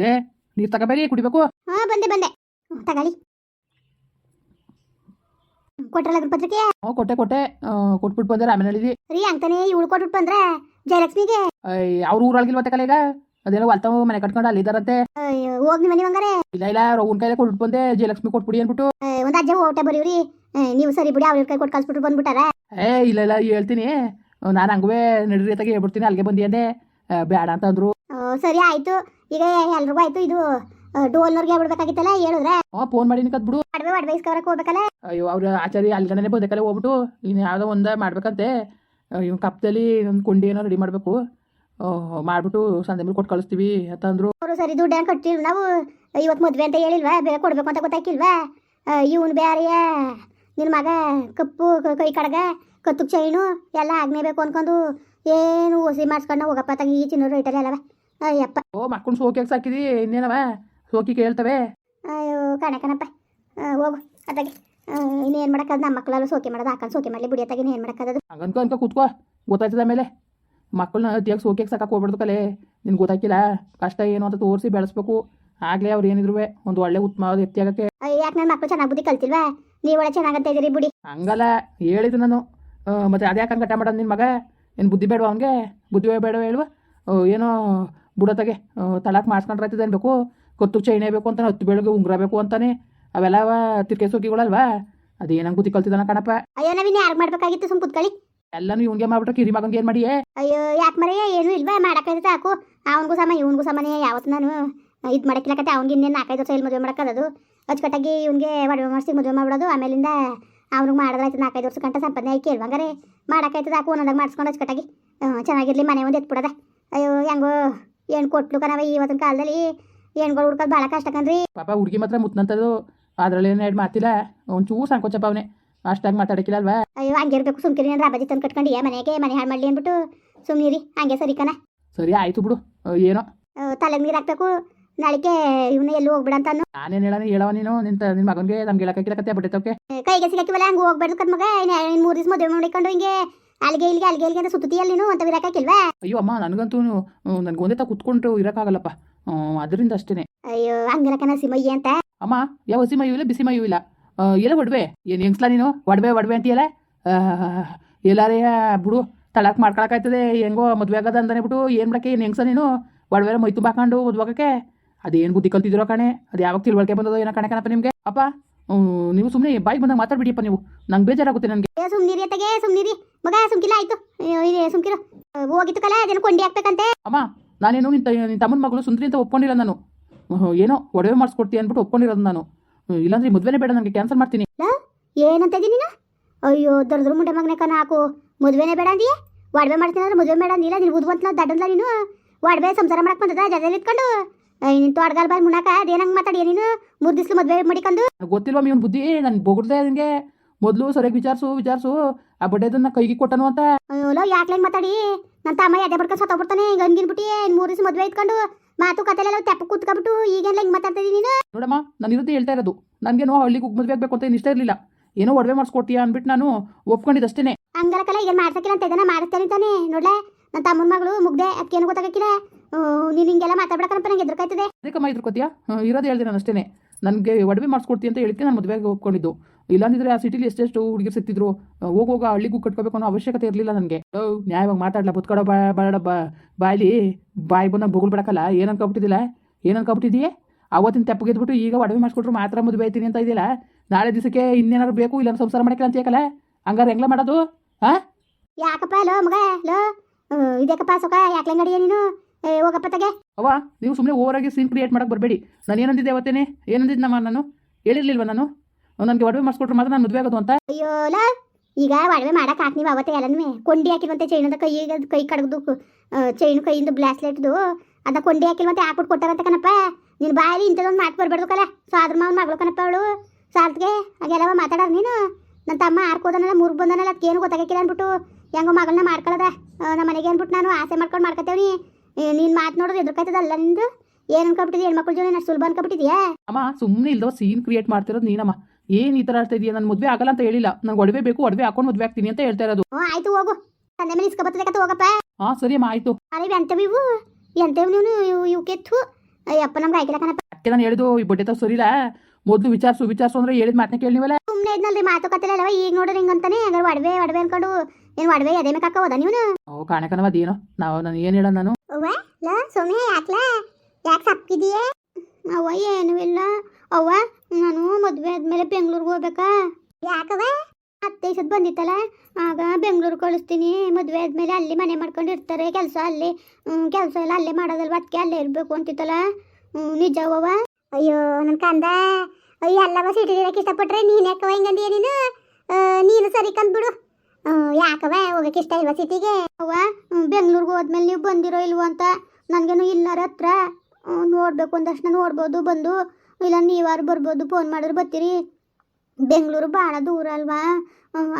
ಲೇ ನೀರು ತಗೋಬೇಡಿ ಕುಡಿಬೇಕು. ಹಾ ಬಂದೆ ಬಂದೆ. ತಗೊಳ್ಳಿ. ಕೊಟ್ರಲ್ಲ ಅದ್ರ ಪತ್ರಿಕೆ ಹ್ಞೂ ಕೊಟ್ಟೆ ಕೊಟ್ಟೆ. ಆ, ಕೊಟ್ಬಿಟ್ಟು ಬಂದರೆ ಆಮೇಲೆ ಹೇಳಿದಿ ರೀ ಅಂತಾನೆ ಇವಳು ಕೊಟ್ಬಿಟ್ಟು ಬಂದ್ರೆ? ಜಯಲಕ್ಷ್ಮಿಗೆ? ಅವ್ರ ಊರೊಳಗಿಲ್ವತ್ತೆ ಕಲೆ ಈಗ? ಅದೇನೋ ಹೊಲ್ತಾವ ಮನೆ ಕಟ್ಕೊಂಡು ಅಲ್ಲಿದ್ದಾರಂತೆ ಅಯ್ಯೋ, ಹೋಗ್ ನಿಮ್ಮ ಮನೆ ಹಂಗಾರೆ. ಇಲ್ಲ ಇಲ್ಲ ರೌನ್ ಕೈಲೇ ಕೊಟ್ಬಿಟ್ಟು ಬಂದೆ ಜಯಲಕ್ಷ್ಮಿ ಕೊಟ್ಬಿಡಿ ಅಂದ್ಬಿಟ್ಟು ಒಂದ್ ಅಜ್ಜ ಓಟ ಬರೀವ್ರಿ. ಏ, ನೀವು ಸರಿ ಬಿಡಿ ಅವ್ರ ಕೈ ಕೊಟ್ಟು ಕಳ್ಸ್ಬಿಟ್ಟು ಬಂದ್ಬಿಟ್ಟಾರ. ಏ ಇಲ್ಲ ಇಲ್ಲ ಹೇಳ್ತೀನಿ. ನಾನು ಹಂಗುವೆ ನಡಿರಿ ತಗೆ ಹೇಳ್ಬಿಡ್ತೀನಿ ಅಲ್ಲಿಗೆ ಬಂದಿ ಅಂದೆ. ಆ, ಬೇಡ ಅಂತ ಅಂದ್ರು. ಓ, ಸರಿ ಆಯ್ತು. ಈಗ ಎಲ್ರಿಗೂ ಆಯ್ತು ಇದು ಡೋಲ್ನವ್ರಿಗೆ ಹೇಳ್ಬಿಡ್ಬೇಕಾಗಿತ್ತಲ್ಲ ಹೇಳಿದ್ರೆ? ಫೋನ್ ಮಾಡಿ ಕತ್ ಬಿಡು. ಅಡ್ವೆ ಅಡ್ವೆ ಹೋಗಬೇಕಲ್ಲ ಹೋಗ್ಬೇಕಲ್ಲ? ಅಯ್ಯೋ ಅವ್ರ ಆಚಾರಿ ಅಲ್ಲಿಗನೆ ಬದಕಲ್ಲ ಹೋಗ್ಬಿಟ್ಟು. ಇನ್ನು ಯಾವುದೋ ಒಂದು ಮಾಡ್ಬೇಕಂತೆ. ಇವ್ ಕಪ್ದಲ್ಲಿ ಒಂದು ಕುಂಡಿ ಏನೋ ರೆಡಿ ಮಾಡಬೇಕು. ಮಾಡ್ಬಿಟ್ಟು ಸಂದೆ ಮೇಲೆ ಕೊಟ್ಟು ಕಳಿಸ್ತೀವಿ ಅಂತ ಅಂದ್ರು. ಅವರು ಸರಿ ದುಡ್ಡು ಏನು ಕಟ್ಟಿಲ್ವ ನಾವು ಇವತ್ತು ಮದ್ವೆ ಅಂತ ಹೇಳಿಲ್ವಾ? ಬೇರೆ ಕೊಡ್ಬೇಕು ಅಂತ ಗೊತ್ತಾಕಿಲ್ವಾ? ಇವನು ಬೇರೆಯ ನಿನ್ನ ಮಗ ಕಪ್ಪು ಕೈ ಕಡಗ ಕತ್ತು ಚೈನು ಎಲ್ಲ ಆಗ್ನೇಬೇಕು ಅನ್ಕೊಂಡು ಏನು ಓಸಿ ಮಾಡಿಸ್ಕೊಂಡು ಹೋಗಪ್ಪ ತಗ ಈ ಚಿನ್ನ ರೈಟಲ್ಲಿ ಅಲ್ಲವ? ಅಯ್ಯಪ್ಪ ಓ ಮಕ್ಕಳು ಸೋಕಿಯಾಗಿ ಸಾಕಿದಿ? ಇನ್ನೇನವ? ಸೋಕಿ ಕೇಳ್ತವೆ ಅಯ್ಯೋ ಕಣ ಕಣಪ್ಪ ಆ, ಹೋಗು ಅದಾಗೆ. ಇನ್ನೇನು ಮಾಡೋಕ್ಕದು ನಮ್ಮ ಮಕ್ಕಳಲ್ಲೂ ಸೋಕೆ ಮಾಡೋದು ಹಾಕೊಂಡು ಸೋಕೆ ಮಾಡಲಿ. ಬಿಡಿಯತ್ತಾಗ ಏನು ಮಾಡೋಕ್ಕದು ಹಂಗನ್ಕೊ ಅನ್ಕೊ ಕೂತ್ಕೋ. ಗೊತ್ತಾಯ್ತದ ಆಮೇಲೆ? ಮಕ್ಕಳನ್ನ ಅತಿಯಾಗಿ ಸೋಕಿಯಾಗಿ ಸಾಕಕ್ಕೆ ಹೋಗ್ಬಿಡ್ದು ಕಲೆ. ನಿನ್ಗೆ ಗೊತ್ತಾಗಿಲ್ಲ ಕಷ್ಟ ಏನು ಅಂತ ತೋರಿಸಿ ಬೆಳೆಸ್ಬೇಕು. ಆಗಲೇ ಅವ್ರು ಏನಿದ್ರು ಒಂದು ಒಳ್ಳೆ ಉತ್ತಮ ಎತ್ತಿಯಾಗಕ್ಕೆ. ಯಾಕೆ ನನ್ನ ಮಕ್ಕಳು ಚೆನ್ನಾಗಿ ಬುದ್ಧಿ ಕಲ್ತಿಲ್ವಾ? ನೀವು ಒಳ್ಳೆ ಚೆನ್ನಾಗಂತ ಇದ್ದೀರಿ ಬಿಡಿ. ಹಂಗಲ್ಲ ಹೇಳಿದ್ದು ನಾನು. ಮತ್ತೆ ಅದ್ಯಾಕೆ ಹಂಗೆ ಕಟ್ಟ ಮಾಡೋದು ನಿನ್ನ ಮಗ? ಏನು ಬುದ್ಧಿ ಬೇಡವ ಅವನಿಗೆ? ಬುದ್ಧಿ ಬೇಡವ ಹೇಳುವ? ಏನೋ ಬುಡತಗೆ ತಳಕ್ಕೆ ಮಾಡ್ಸ್ಕೊಂಡು ಆಯ್ತದೆ ಅನ್ಬೇಕು ಕೊತ್ತು ಚೈನೆ ಬೇಕು ಅಂತಾನೆ ಹತ್ತು ಬೆಳಗ್ಗೆ ಉಂಗುರ ಬೇಕು ಅಂತಾನೆ ಅವೆಲ್ಲ ತಿರ್ಕೆ ಸೋಕಿಗಳಲ್ವಾ ಅದೇನಂಗೆ ಬುದ್ಧಿ ಕಲ್ತಿದ್ದಾನ ಕಣಪ್ಪ. ಅಯ್ಯೋ ನಾವಿನ್ ಯಾರು ಮಾಡ್ಬೇಕಾಗಿತ್ತು ಸುಮ್ ಕುತ್ಕೊಳ್ಳಿ ಎಲ್ಲನೂ ಇವ್ನಿಗೆ ಮಾಡ್ಬಿಟ್ಟು ಕಿರಿ ಮಗಂಗೆ ಏನು ಮಾಡಿಯೇ? ಅಯ್ಯೋ ಯಾಕೆ ಮರೆಯ ಏನು ಇಲ್ವಾ? ಮಾಡಕ್ಕೆ ಸಾಕು. ಅವನಿಗೂ ಸಮ ಇವನಿಗೂ ಸಮನೆ. ಯಾವತ್ತು ನಾನು ಇದು ಮಾಡಕ್ಕಿಲ್ಲಕತ್ತೆ ಅವ್ನಿಗೆ ಇನ್ನೇನು ನಾಲ್ಕೈದು ವರ್ಷ ಇಲ್ಲಿ ಮದುವೆ ಮಾಡಕ್ಕದು ಅಚ್ಚುಕಟ್ಟಾಗಿ ಇವ್ನಿಗೆ ಒಡವೆ ಮಾಡಿಸಿ ಮದುವೆ ಮಾಡ್ಬಿಡೋದು. ಆಮೇಲಿಂದ ಅವ್ನಿಗೆ ಮಾಡಿದ್ರಾಯ್ತು ನಾಲ್ಕೈದು ವರ್ಷ ಗಂಟ ಸಂಪಾದನೆ ಆಯ್ಕೆ ಇಲ್ವಂಗಾರೆ ಮಾಡಕ್ಕೆ ಸಾಕು. ಒಂದೊಂದಾಗ ಮಾಡಿಸ್ಕೊಂಡು ಅಚ್ಚುಕಟ್ಟಾಗಿ. ಚೆನ್ನಾಗಿರ್ಲಿ. ಮನೆ ಒಂದು ಎತ್ಬಿಡೋದ. ಅಯ್ಯೋ ಹೆಂಗೋ. ಏನು ಕೊಟ್ಲು ಕಣವ ಇವತ್ತಿನ ಕಾಲದಲ್ಲಿ? ಹೆಣ್ಗಳು ಹುಡ್ಕೋದು ಭಾಳ ಕಷ್ಟ ಕಣ್ರಿ. ಪಾಪ ಹುಡುಗಿ ಮಾತ್ರ ಮುತ್ತಂತದು ಅದ್ರಲ್ಲಿ ಏನು ಎರಡು ಮಾತಿಲ್ಲ. ಒಂಚೂರು ಸಂಕೋಚಪ್ಪ ಅವನೇ. ಅಷ್ಟಾಗಿ ಮಾತಾಡಕಿಲ್ಲ ಅಲ್ವಾ ಅಯ್ಯೋ ಹಂಗೆ ಇರಬೇಕು. ಸುಮ್ಕಿರಿ ನಾನು ರಾಬಾಜಿ ತಂದು ಕಟ್ಕೊಂಡಿ. ಏ ಮನೆಗೆ ಮನೆ ಹಾಳು ಮಾಡಲಿ ಅಂದ್ಬಿಟ್ಟು ಸುಮ್ಮನಿರಿ ಹಂಗೆ ಸರಿ ಕಣ. ಸರಿ ಆಯ್ತು ಬಿಡು. ಏನೋ. ತಲೆಗೆ ನೀರು ಹಾಕ್ಬೇಕು. ನಾಳೆಗೆ ಇವನು ಎಲ್ಲೂ ಹೋಗ್ಬಿಡ ಅಂತ ನಾನೇನು ಹೇಳೋಣ ಹೇಳವ ನೀನು. ನಿಂತ ನಿನ್ನ ಮಗನಿಗೆ ನಮ್ಗೆ ಹೇಳಕ್ಕಿಲ್ಲಕತ್ತೆ ಬಿಟ್ಟೈತವಕ್ಕೆ ಕೈಗೆ ಸಿಗಕ್ಕಿವಲ್ಲ ಹಂಗೆ ಹೋಗ್ಬಾರ್ದು ಕತ್ ಮಗ ಇನ್ನು ಮೂರು ದಿವಸ ಮದುವೆ ಮಾಡಿಕೊಂಡು ಹಿಂಗೆ. ಅಲ್ಲಿಗೆ ಇಲ್ಲಿಗೆ ಅಲ್ಲಿಗೆ ಇಲ್ಲಿಗೆ ಅಂತ ಸುತ್ತಿಯಲ್ಲಿ ನೀನು? ಅಂತ ಇರಕ್ಕಾಕಿಲ್ವಾ ಅಯ್ಯೋ ಅಮ್ಮ ನನಗಂತೂ ನನ್ಗೆ ಒಂದೇ ತಾ ಕುತ್ಕೊಂಡು ಇರಕ್ಕಾಗಲ್ಲಪ್ಪ. ಅದರಿಂದ ಅಷ್ಟೇನೆ. ಅಯ್ಯೋ ಹಂಗಿರಕನ ಸಿಮಯ್ಯ ಅಂತ. ಅಮ್ಮ ಯಾವ ಹಸಿ ಮೈಯೂ ಇಲ್ಲ ಬಿಸಿ ಮೈಯೂ ಇಲ್ಲ ಎಲ್ಲ ಒಡವೆ. ಏನು ಹೆಂಗ್ಸ್ಲ ನೀನು? ಒಡವೆ ಒಡವೆ ಅಂತೀಯಲ್ಲ? ಎಲ್ಲಾರೇ ಬಿಡು ತಳಕ್ ಮಾಡ್ಕೊಳಕಾಯ್ತದೆ ಹೆಂಗೋ ಮದುವೆ ಆಗದ ಅಂತಾನೆ ಬಿಟ್ಟು ಏನು ಮಾಡಕ್ಕೆ ಏನು ಹೆಂಗ್ಸ ನೀನು? ಒಡವೆ ಮೈ ತುಂಬ ಹಾಕೊಂಡು ಮದುವಾಗಕ್ಕೆ ಅದೇನು ಬುದ್ಧಿ ಕಲ್ತಿದ್ದೀರೋ ಕಣೆ. ಅದು ಯಾವಾಗ ತಿಳುವಳಿಕೆ ಬಂದದೋ ಏನೋ ಕಣೆ ಕಣಪ್ಪ ನಿಮಗೆ. ಅಪ್ಪ ನೀವು ಸುಮ್ಮನೆ ಬಾಯಿಗೆ ಬಂದಾಗ ಮಾತಾಡ್ಬಿಡಿಯಪ್ಪ ನೀವು. ನಂಗೆ ಬೇಜಾರಾಗುತ್ತೆ ನನಗೆ ಏ ಸುಮ್ನಿರಿ ಅತ್ತಗೆ ಸುಮ್ನಿರಿ ಮಗ ಸುಮ್ಕಿಲ್ಲ ಆಯ್ತು. ಸುಮ್ಕಿರು. ಹೋಗಿತ್ತು ಕಲ ಅದೇನು ಕೊಂಡಿ ಹಾಕ್ಬೇಕಂತೆ. ಅಮ್ಮ ನಾನೇನು ನಿನ್ನ ನಿನ್ನ ತಮ್ಮನ ಮಗಳು ಸುಂದ್ರಿ ಅಂತ ಒಪ್ಕೊಂಡಿಲ್ಲ ನಾನು. ಏನೋ ಒಡವೆ ಮಾಡಿಸ್ಕೊಡ್ತೀನಿ ಅಂದ್ಬಿಟ್ಟು ಒಪ್ಕೊಂಡಿರೋದು ನಾನು. ಇಲ್ಲಾಂದ್ರೆ ಮದುವೆನೇ ಬೇಡ ನನಗೆ ಕ್ಯಾನ್ಸಲ್ ಮಾಡ್ತೀನಿ. ಏನಂತ ನೀನು? ಅಯ್ಯೋ ದೊಡ್ಡ ಮುಂಡೆ ಮಗನೇ ಕನ ಹಾಕು. ಮದುವೆನೇ ಬೇಡ ಅಂದಿ ಒಡವೆ ಮಾಡ್ತೀನಿ ಅಂದ್ರೆ ಮದುವೆ ಬೇಡ ಅಂದಿಲ್ಲ ನೀನು ಬುದ್ಧವಂತನ ದಡ್ಡಲ್ಲ ನೀನು? ಒಡವೆ ಸಂಸಾರ ಮಾಡಕ್ ಬಂದದ ಜೊತೆಲಿ ಇಟ್ಕೊಂಡು? ನಿನ್ ತೋಟಗಾಲ್ ಬಾಯ್ ಮುಣಾಕ ಅದೇನಂಗ್ ಮಾತಾಡಿ ನೀನು? ಮೂರ್ ದಿವ್ಸ ಮದ್ವೆ ಮಾಡಿಕೊಂಡು ಗೊತ್ತಿಲ್ವಾ ಗೊತ್ತಿಲ್ವ ಇವನ್ ಬುದ್ಧಿ? ನನ್ ಬೊಗಡ್ದೆ ನನಗೆ ಮೊದಲು ಸರಿಯಾಗಿ ವಿಚಾರಿಸು ವಿಚಾರಿಸು. ಆ ಬಡ್ಡೆದನ್ನ ಕೈಗೆ ಕೊಟ್ಟನು ಅಂತ. ಅಯ್ಯೋಲೋ ಯಾಕೆ ಮಾತಾಡಿ? ನನ್ನ ತಮ್ಮ ಎದೆ ಬಡ್ಕೊಂಡು ಸತ್ತೋಗ್ಬಿಡ್ತಾನೆ ಈಗ ಹಂಗಿನ್ ಬಿಟ್ಟಿ ಮೂರು ದಿವಸ ಮದ್ವೆ ಇಟ್ಕೊಂಡು ಮಾತು ಕತೆಲೆಲ್ಲ ತೆಪ್ಪ ಕೂತ್ಕೊಬಿಟ್ಟು ಈಗೆಲ್ಲ ಹಿಂಗ್ ಮಾತಾಡ್ತೀನಿ ನೀನು? ನೋಡಮ್ಮ ನಾನು ಇರುತ್ತೆ ಹೇಳ್ತಾ ಇರೋದು. ನನಗೇನೋ ಹಳ್ಳಿಗೆ ಮದ್ವೆ ಆಗಬೇಕು ಅಂತ ಏನು ಇಷ್ಟ ಇರಲಿಲ್ಲ. ಏನೋ ಒಡವೆ ಮಾಡಿಸ್ಕೊಡ್ತೀಯಾ ಅಂದ್ಬಿಟ್ಟು ನಾನು ಒಪ್ಕೊಂಡಿದ್ದಷ್ಟೇ ಹಂಗಲಕಲ್ಲ ಈಗ ಮಾಡ್ಸಕ್ಕಿಲ್ಲ ಅಂತ ಇದನ್ನ ಮಾಡಿಸ್ತೇನೆ ಅಂತಾನೆ ನೋಡ್ಲೆ ನನ್ನ ತಮ್ಮನ ಮಗಳು ಮುಗ್ದೆ ಅದಕ್ಕೇನು ಗೊತ್ತಾಗಕ್ಕಿಲ್ಲ. ನೀನು ಹಿಂಗೆಲ್ಲ ಮಾತಾಡ್ಬಿಡಕನಪ್ಪ ನಂಗೆ ಎದುರ್ಕಾಯ್ತದೆ ಅದಕ್ಕಮ್ಮ ಇದ್ರಕೋತೀಯಾ ಇರೋದು ಹೇಳ್ದೆ ನಾನು ಅಷ್ಟೇ ನನಗೆ ಒಡವೆ ಮಾಡಿಸ್ಕೊಡ್ತೀನಿ ಅಂತ ಹೇಳಿಕ್ಕೆ ನಾನು ಮದುವೆಗೆ ಒಪ್ಕೊಂಡಿದ್ದು ಇಲ್ಲಾಂದಿದ್ರೆ ಆ ಸಿಟಿಲಿ ಎಷ್ಟೆಷ್ಟು ಹುಡುಗಿರು ಸಿಕ್ತಿದ್ರು. ಹೋಗೋಗ ಹೋಗ ಹಳ್ಳಿಗೂ ಕಟ್ಕೋಬೇಕು ಅನ್ನೋ ಅವಶ್ಯಕತೆ ಇರಲಿಲ್ಲ ನನಗೆ. ನ್ಯಾಯವಾಗಿ ಮಾತಾಡ್ಲ ಬುತ್ಕಡೋ ಬಾ ಬಾಡ ಬಾ ಬಾಯ್ಲಿ. ಬಾಯಿ ಬಂದಾಗ ಬೊಗಳು ಬಿಡಕಲ್ಲ ಏನು ಅನ್ಕೊಬಿಟ್ಟಿದ್ದಿಲ್ಲ ಏನು ಅನ್ಕೊಬಿಟ್ಟಿದೀಯ ಅವತ್ತಿನ ತೆಪ್ಪಗೆ ಗೆದ್ಬಿಟ್ಟು ಈಗ ಒಡವೆ ಮಾಡಿಸ್ಕೊಟ್ರು ಮಾತ್ರ ಮದುವೆ ಆಯ್ತೀನಿ ಅಂತ ಇದೆಯಲ್ಲ? ನಾಳೆ ದಿವಸಕ್ಕೆ ಇನ್ನೇನಾದ್ರು ಬೇಕು ಇಲ್ಲ ಸಂಸಾರ ಮಾಡಕ್ಕೆ ಅಂತ ಯಾಕಲ್ಲ? ಹಂಗಾರೆ ಹೆಂಗ್ಲ ಮಾಡೋದು? ಯಾಕಪ್ಪ ಲೋ ಮಗ ಲೋ. ಇದಕ್ಕಪ್ಪ ಸುಖ ಯಾಕೆ ನಡಿಯ ನೀನು? ಏ, ಹೋಗಪ್ಪ ತಗೆ. ಅವ ನೀವು ಸುಮ್ಮನೆ ಓವರಾಗಿ ಸೀನ್ ಕ್ರಿಯೇಟ್ ಮಾಡಕ್ಕೆ ಬರಬೇಡಿ. ನಾನು ಏನಂದಿದ್ದೆ ಅವತ್ತೇನೆ? ಏನಂದಿದ್ದನಮ್ಮ ನಾನು? ಹೇಳಿರ್ಲಿಲ್ವ ನಾನು? ನನಗೆ ಒಡವೆ ಮಾಡಿಸ್ಕೊಟ್ರೆ ಮಾತ್ರ ನಾನು ಮದುವೆ ಆಗೋದು ಅಂತ. ಅಯ್ಯೋ ಲಾ ಈಗ ಒಡವೆ ಮಾಡಕ್ಕೆ ಹಾಕ್ ನೀವು ಅವತ್ತೇ ಎಲ್ಲನೂ ಕೊಂಡಿ ಹಾಕಿರುವಂತೆ ಚೈನ್ ಅಂತ ಕೈ ಕೈ ಕಡಗದು ಚೈನು ಕೈಯಿಂದ ಬ್ಲಾಸ್ಲೆಟ್ದು ಅದ ಕೊಂಡಿ ಹಾಕಿಲ್ವಂತೆ ಹಾಕ್ಬಿಟ್ಟು ಕೊಟ್ಟಾರಂತ ಕಣಪ್ಪ. ನಿನ್ನ ಬಾಯಲ್ಲಿ ಇಂಥದೊಂದು ಮಾತು ಬರ್ಬಾರ್ದು ಕಲ. ಸಾದ್ರ ಮಾವನ ಮಗಳು ಕಣಪ್ಪ ಅವಳು. ಸಾಲ್ತ್ಗೆ ಹಾಗೆಲ್ಲವ ಮಾತಾಡೋರು ನೀನು. ನನ್ನ ತಮ್ಮ ಆರ್ಕೋದನಲ್ಲ ಮೂರು ಬಂದನಲ್ಲ ಅದಕ್ಕೇನು ಗೊತ್ತಾಗಕ್ಕಿಲ್ಲ ಅಂದ್ಬಿಟ್ಟು ಹೆಂಗೋ ಮಗಳನ್ನ ಮಾಡ್ಕೊಳ್ಳೋದ ನಮ್ಮ ಮನೆಗೆ ಅಂದ್ಬಿಟ್ಟು ನಾನು ಆಸೆ ಮಾಡ್ಕೊಂಡು ಮಾಡ್ಕೊತೇವ್ನಿ. ನೀನು ಮಾತು ನೋಡೋದು ಎದುರ್ಕಾಯ್ತದಲ್ಲ ನಿಂದು? ಏನು ಅನ್ಕೊಬಿಟ್ಟಿದ್ಯಾ ಹೆಣ್ಮಕ್ಳ ಜೀವನ ಸುಲಭ ಅನ್ಕೊಬಿಟ್ಟಿದ್ಯಾ ಅಮ್ಮ ಸುಮ್ಮನೆ ಇಲ್ದವ ಸೀನ್ ಕ್ರಿಯೇಟ್ ಮಾಡ್ತಿರೋದು ನೀನಮ್ಮ. ಏನು ಈ ತರ ಆಡ್ತಾ ಇದೆಯಾ ನನ್ನ ಮದುವೆ ಆಗಲ್ಲ ಅಂತ ಹೇಳಿಲ್ಲ. ನನಗೆ ಒಡವೆ ಬೇಕು ಒಡವೆ ಹಾಕೊಂಡು ಮದುವೆ ಆಗ್ತೀನಿ ಅಂತ ಹೇಳ್ತಾ ಇರೋದು. ಹ್ಞೂ ಆಯ್ತು ಹೋಗು. ತಂದೆ ಮೇಲೆ ಇಸ್ಕೊಬರ್ತದೆ ಕತ್ತ ಹೋಗಪ್ಪ. ಹಾ ಸರಿ ಅಮ್ಮ ಆಯ್ತು. ಅರೆ ಎಂತವು ಇವು? ಎಂತವು ನೀವು ಯು ಕೆ ಕೆತ್ತು? ಅಯ್ಯಪ್ಪ ನಮ್ಗೆ ಆಯ್ಕಿಲ್ಲ ಕಣಪ್ಪ. ಅಕ್ಕೆ ನಾನು ಹೇಳಿದ್ದು? ಈ ಬಡ್ಡೆ ತಾವ್ ಸರಿಲ್ಲ ಮೊದಲು ವಿಚಾರಿಸು ವಿಚಾರಿಸು ಅಂದ್ರೆ ಹೇಳಿದ ಮಾತನ್ನ ಕೇಳಿ ನೀವಲ್ಲ ಸುಮ್ಮನೆ ಇದ್ನಲ್ರಿ ಮಾತುಕತೆ ಅಲ್ಲವ ಈಗ ನೋಡ್ರಿ ಹಿಂಗಂತಾನೆ ಹಂಗಾರೆ ಒಡವೆ ಒಡವೆ ಅನ್ಕೊಂಡು ಏನು ಒಡವೆ ಅದೇ ಮೇಕಕ್ಕ ಹೋದ ನೀವು ಓ ಕಾಣಕನವ ಅದೇನೋ? ನಾವು ನಾನು ಏನು ಹೇಳ ನಾನು. ಅವ್ವ ಲ ಯಾಕ್ಲ? ಯಾಕೆ ಸಪ್ಕಿದೀಯೇ ಅವ್ವ ಏನೂ ಇಲ್ಲ. ಅವ್ವ ನಾನು ಮದುವೆ ಆದ್ಮೇಲೆ ಬೆಂಗ್ಳೂರ್ಗೆ ಹೋಗ್ಬೇಕಾ? ಯಾಕವ ಅತ್ತೆ ಸದ್ ಬಂದಿತ್ತಲ್ಲ? ಆಗ ಬೆಂಗ್ಳೂರ್ ಕಳಿಸ್ತೀನಿ. ಮದುವೆ ಆದ್ಮೇಲೆ ಅಲ್ಲಿ ಮನೆ ಮಾಡ್ಕೊಂಡು ಇರ್ತಾರೆ. ಕೆಲಸ ಅಲ್ಲಿ ಕೆಲಸ ಎಲ್ಲ ಅಲ್ಲೇ ಮಾಡೋದಲ್ವ? ಅದಕ್ಕೆ ಅಲ್ಲೇ ಇರಬೇಕು ಅಂತಿತ್ತಲ್ಲ? ಹ್ಮ್, ನಿಜ ಅಯ್ಯೋ ನನ್ನ ಕಂದ. ಅಯ್ಯ ಎಲ್ಲವ ಸಿಟಿ ಇರಕ್ಕೆ ಇಷ್ಟಪಟ್ರೆ ನೀನು ಯಾಕವ ಹಿಂಗಂದೀಯ ನೀನು? ನೀನು ಸರಿ ಕಂದ್ಬಿಡು. ಯಾಕವ? ಹೋಗಕ್ಕೆ ಇಷ್ಟ ಇಲ್ವಾ ಸಿಟಿಗೆ? ಅವ ಬೆಂಗಳೂರಿಗೆ ಹೋದ್ಮೇಲೆ ನೀವು ಬಂದಿರೋ ಇಲ್ವೋ ಅಂತ ನನಗೇನು ಇಲ್ಲಾರ ಹತ್ರ? ನೋಡ್ಬೇಕು ನೋಡ್ಬೇಕು ಅಂದಷ್ಟು ನೋಡ್ಬೋದು ಬಂದು. ಇಲ್ಲ, ನೀವಾರು ಬರ್ಬೋದು ಫೋನ್ ಮಾಡಿದ್ರೆ ಬರ್ತೀರಿ. ಬೆಂಗಳೂರು ಭಾಳ ದೂರ ಅಲ್ವಾ?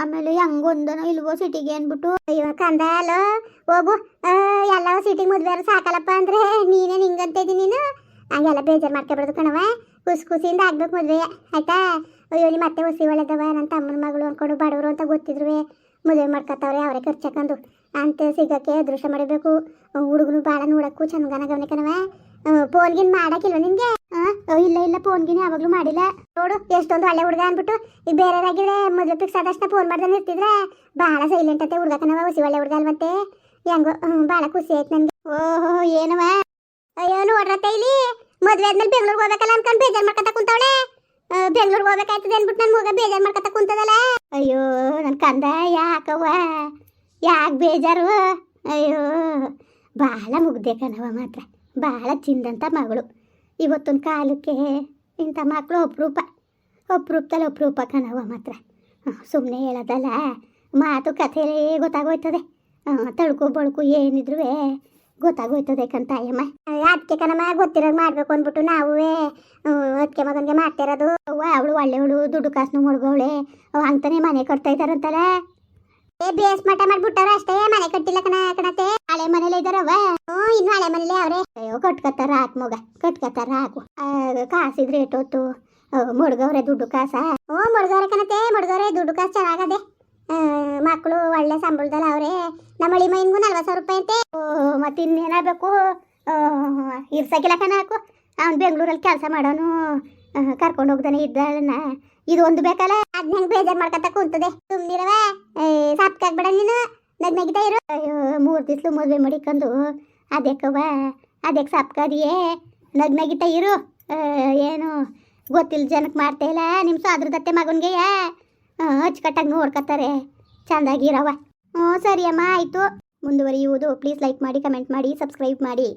ಆಮೇಲೆ ಹೆಂಗೊಂದನೋ ಇಲ್ವೋ ಸಿಟಿಗೆ ಅಂದ್ಬಿಟ್ಟು. ಅಯ್ಯೋ, ಕಂದ ಅಲ್ಲೋ ಹೋಗು. ಎಲ್ಲ ಸಿಟಿಗೆ ಮದುವೆ ಸಾಕಲ್ಲಪ್ಪ ಅಂದ್ರೆ ನೀನೇ ಹಿಂಗಂತ ಇದ್ದೀನಿ ನೀನು? ಹಂಗೆಲ್ಲ ಬೇಜಾರು ಮಾಡ್ಕೊಬಾರ್ದು ಕಣವ ಖುಷಿ ಖುಷಿಯಿಂದ ಆಗ್ಬೇಕು ಮದುವೆ. ಆಯ್ತಾ? ಅಯ್ಯೋ ನಿಮ್ಮ ಮತ್ತೆ ಹೊಸಿ ಒಳ್ಳೆದವ? ನನ್ನ ತಮ್ಮನ ಮಗಳು ಅನ್ಕೊಂಡು ಬಡವರು ಅಂತ ಗೊತ್ತಿದ್ರು ಮದುವೆ ಮಾಡ್ಕೊತಾವ್ರೆ ಅವರೇ ಖರ್ಚಾಕೊಂಡು ಅಂತ ಸಿಗಕ್ಕೆ ಅದೃಷ್ಟ ಮಾಡಬೇಕು ಹುಡುಗನು ಭಾಳ ನೋಡಕ್ಕೂ ಚಂದನ ಗಮನಿಕನವ ಫೋನ್ಗಿನ್ ಮಾಡಕ್ಕಿಲ್ವ ನಿನ್ಗೆ? ಇಲ್ಲ ಇಲ್ಲ, ಫೋನ್ಗಿನ್ ಯಾವಾಗ್ಲೂ ಮಾಡಿಲ್ಲ. ನೋಡು, ಎಷ್ಟೊಂದು ಒಳ್ಳೆ ಹುಡುಗ ಅನ್ಬಿಟ್ಟು ಈಗ ಬೇರೆಯವರಾಗಿದ್ರೆ ಮದುವೆ ಫಿಕ್ಸ್ ಆದಷ್ಟು ಫೋನ್ ಮಾಡ್ದಂಗೆ ಇರ್ತಿದ್ರೆ ಭಾಳ ಸೈಲೆಂಟ್ ಅಂತ ಹುಡುಗ ಕಣವ ಹುಸಿ ಒಳ್ಳೆ ಹುಡುಗ ಅಲ್ವತ್ತೆ ಹೆಂಗೋ ಭಾಳ ಖುಷಿ ಆಯ್ತು ನನಗೆ. ಓಹೋ, ಏನವ? ಅಯ್ಯೋ, ನೋಡ್ರತ್ತೆ ಇಲ್ಲಿ. ಮದುವೆ ಆದ್ಮೇಲೆ ಬೆಂಗಳೂರಿಗೆ ಹೋಗ್ಬೇಕಲ್ಲ ಅನ್ಕೊಂಡು ಬೇಜಾರು ಮಾಡ್ಕೊತ ಕುಂತವಳೆ. ಬೆಂಗ್ಳೂರಿಗೆ ಹೋಗ್ಬೇಕಾಯ್ತದೆ ಅನ್ಬಿಟ್ಟು ನನ್ನ ಮಗ ಬೇಜಾರು ಮಾಡ್ಕೊತ ಕುಂತದಲ್ಲ. ಅಯ್ಯೋ ನನ್ನ ಕಂದ ಯಾಕವ್ವ? ಯಾಕೆ ಬೇಜಾರು? ಅಯ್ಯೋ ಭಾಳ ಮುಗ್ದೆ ಕಣವ ಮಾತ್ರ. ಭಾಳ ಚಿಂದಂಥ ಮಗಳು. ಇವತ್ತೊಂದು ಕಾಲಕ್ಕೆ ಇಂಥ ಮಕ್ಕಳು ಅಪರೂಪ ಅಪರೂಪದಲ್ಲಿ ಅಪರೂಪ ಕಣವ ಮಾತ್ರ. ಸುಮ್ಮನೆ ಹೇಳೋದಲ್ಲ. ಮಾತು ಕಥೆಲೇ ಗೊತ್ತಾಗೋಯ್ತದೆ. ತಳ್ಕು ಬಳ್ಕು ಏನಿದ್ರು ಗೊತ್ತಾಗೋಯ್ತದೆ ಕಂತಾಯಮ್ಮ. ಅದಕ್ಕೆ ಕಣಮ್ಮ ಗೊತ್ತಿರೋದು ಮಾಡಬೇಕು ಅಂದ್ಬಿಟ್ಟು ನಾವೇ ಅದಕ್ಕೆ ಮಗನಿಗೆ ಮಾಡ್ತಿರೋದು. ಅವಳು ಒಳ್ಳೆಯವಳು, ದುಡ್ಡು ಕಾಸು ಮುಡ್ಗವಳೆ ಅಂತಾನೆ ಮನೆ ಕಟ್ತಾ ಇದ್ದಾರಂತಲ್ಲ ಏ, ಬೇಸ್ ಮಠ ಮಾಡ್ಬಿಟ್ಟಾರ ಅಷ್ಟೇ, ಮನೆ ಕಟ್ಟಿಲ್ಲ ಕಣ, ಕಣತೆ. ಹಳೆ ಮನೇಲಿ ಇದಾರವ ಹ್ಞೂ ಇನ್ನು ಹಳೆ ಮನೇಲಿ ಅವ್ರೆ. ಅಯ್ಯೋ, ಕಟ್ಕತ್ತಾರ ಆ ಮಗ, ಕಟ್ಕತ್ತಾರ ಹಾಕು ಕಾಸಿದ್ರೆ ಎಷ್ಟೊತ್ತು ಮುಡ್ಗವ್ರೆ ದುಡ್ಡು ಕಾಸ. ಹ್ಞೂ ಮುಡ್ಗವ್ರೆ ಕಣತೆ ಮುಡ್ಗವ್ರೆ ದುಡ್ಡು ಕಾಸು, ಚೆನ್ನಾಗದೆ. ಮಕ್ಕಳು ಒಳ್ಳೆ ಸಂಬಳದಲ್ಲಿ ಅವ್ರೆ. ನಮ್ಮಳಿ ಮೈನ್ಗೂ ನಲ್ವತ್ತು ಸಾವಿರ ರೂಪಾಯಿ ಅಂತೆ ಮತ್ತೆ ಇನ್ನೇನಾಗಬೇಕು ಇರ್ಸಕ್ಕಿಲ್ಲ ಕಣ ಹಾಕು ಅವ್ನು ಬೆಂಗಳೂರಲ್ಲಿ ಕೆಲಸ ಮಾಡೋನು. ಕರ್ಕೊಂಡು ಹೋಗ್ದಾನೆ ಇದ್ದಾಳನ್ನ. ಇದು ಒಂದು ಬೇಕಲ್ಲ? ಅದ್ ನಂಗೆ ಬೇಜಾರು ಮಾಡ್ಕೊತ ಕುಂತದೆ. ಸುಮ್ಮನಿರವ ಸಾಪ್ಕಾಗ್ಬೇಡ ನೀನು. ನಗ್ನಗಿತಾ ಇರು. ಅಯ್ಯೋ, ಮೂರು ದಿವ್ಸಲು ಮದುವೆ ಮಾಡಿಕೊಂಡು ಅದಕ್ಕವ ಅದಕ್ಕೆ ಸಾಪ್ಕಾದಿಯೇ? ನಗ್ನಗಿತಾ ಇರು. ಏನು ಗೊತ್ತಿಲ್ಲ ಜನಕ್ಕೆ ಮಾಡ್ತಾ ಇಲ್ಲ? ನಿಮ್ಮ ಸಾದ್ರದತ್ತೆ ಮಗನಿಗೆ ಅಚ್ಚುಕಟ್ಟಾಗಿ ನೋಡ್ಕೊತಾರೆ ಚೆಂದಾಗಿರವ ಹ್ಞೂ ಸರಿ ಅಮ್ಮ ಆಯಿತು. ಮುಂದುವರಿಯುವುದು ಪ್ಲೀಸ್ ಲೈಕ್ ಮಾಡಿ ಕಮೆಂಟ್ ಮಾಡಿ ಸಬ್ಸ್ಕ್ರೈಬ್ ಮಾಡಿ.